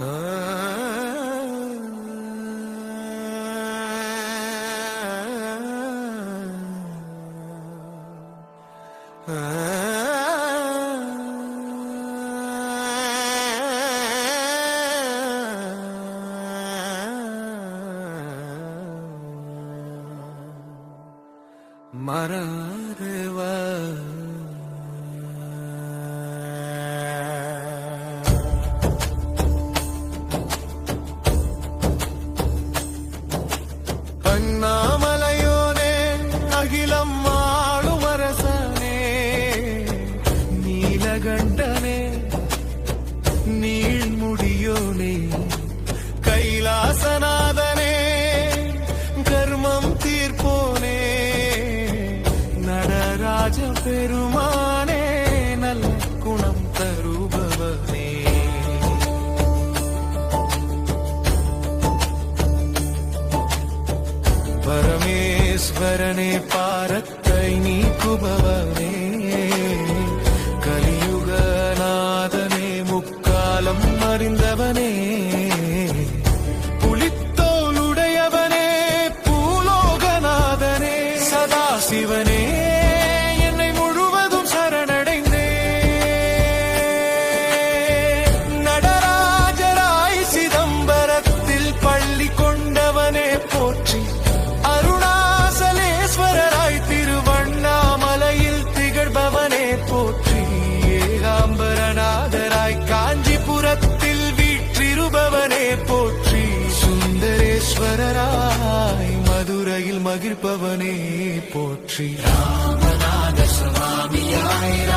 அண்ணாமலையோனே அகிலம் ஆளும் அரசனே நீலகண்டனே நீழ்முடியோனே கைலாசநாதனே கர்மம் தீர்ப்போனே நடராஜ பெருமா ஈஸ்வரனே பாரத்தை நீக்குபவனே கலியுகநாதனே முக்காலம் அறிந்தவனே. புலித்தோளுடையவனே பூலோகநாதனே. சதா சிவனே போற்றி சுந்தரேஸ்வரராய் மதுரையில் மகிழ்பவனே போற்றி. ராமநாத சுவாமியாய்